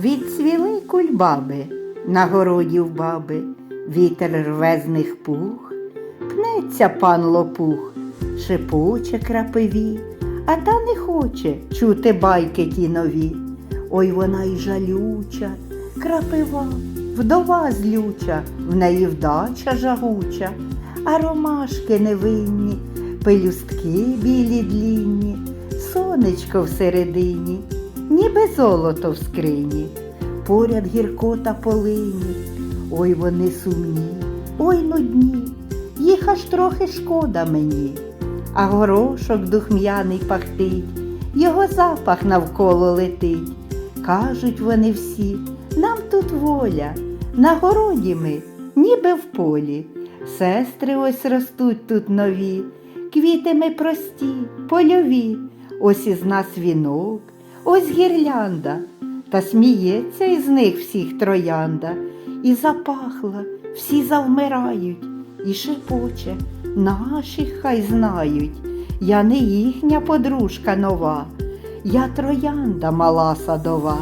Відцвіли кульбаби на городі в баби, вітер рве з них пух, пнеться пан лопух, шепоче крапиві, а та не хоче чути байки ті нові. Ой вона й жалюча, крапива, вдова злюча, в неї вдача жагуча, а ромашки невинні, пелюстки білі длінні, сонечко всередині, ніби золото в скрині, поряд гіркота полині, ой вони сумні, ой нудні, їх аж трохи шкода мені, а горошок духм'яний пахтить, його запах навколо летить. Кажуть вони всі, нам тут воля, на городі ми, ніби в полі. Сестри ось ростуть тут нові, квіти ми прості, польові. Ось із нас вінок, ось гірлянда, та сміється із них всіх троянда. І запахла, всі завмирають, і шепоче, наших хай знають. Я не їхня подружка нова, я троянда мала садова.